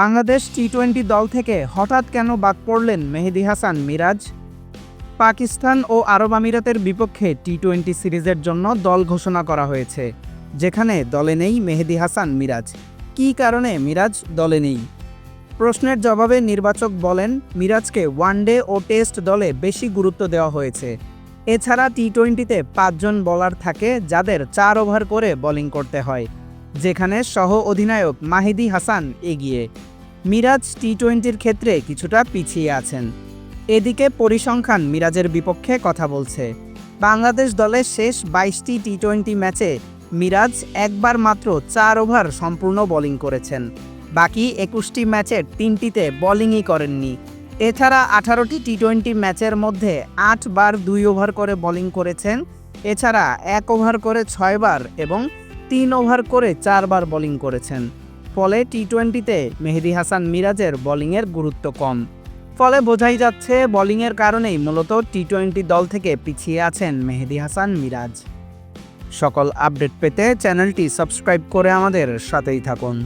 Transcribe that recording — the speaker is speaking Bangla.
বাংলাদেশ টি টোয়েন্টি দল থেকে হঠাৎ কেন বাদ পড়লেন মেহেদি হাসান মিরাজ? পাকিস্তান ও আরব আমিরাতের বিপক্ষে টি টোয়েন্টি সিরিজের জন্য দল ঘোষণা করা হয়েছে, যেখানে দলে নেই মেহেদি হাসান মিরাজ। কী কারণে মিরাজ দলে নেই? প্রশ্নের জবাবে নির্বাচক বলেন, মিরাজকে ওয়ানডে ও টেস্ট দলে বেশি গুরুত্ব দেওয়া হয়েছে। এছাড়া টি টোয়েন্টিতে পাঁচজন বোলার থাকে যাদের চার ওভার করে বোলিং করতে হয়। যেখানে সহ অধিনায়ক মাহিদি হাসান এগিয়ে। মিরাজ টি টোয়েন্টির ক্ষেত্রে কিছুটা পিছিয়ে আছেন। এদিকে পরিসংখ্যান মিরাজের বিপক্ষে কথা বলছে। বাংলাদেশ দলের শেষ বাইশটি টি টোয়েন্টি ম্যাচে মিরাজ একবার মাত্র চার ওভার সম্পূর্ণ বোলিং করেছেন। বাকি একুশটি ম্যাচের তিনটিতে বোলিংই করেননি। এছাড়া আঠারোটি টি টোয়েন্টি ম্যাচের মধ্যে আটবার দুই ওভার করে বোলিং করেছেন। এছাড়া এক ওভার করে ছয়বার এবং তিন ওভার করে চারবার বোলিং করেছেন। ফলে টি টোয়েন্টিতে মেহেদি হাসান মিরাজের বোলিংয়ের গুরুত্ব কম। ফলে বোঝাই যাচ্ছে, বোলিংয়ের কারণেই মূলত টি টোয়েন্টি দল থেকে পিছিয়ে আছেন মেহেদি হাসান মিরাজ। সকল আপডেট পেতে চ্যানেলটি সাবস্ক্রাইব করে আমাদের সাথেই থাকুন।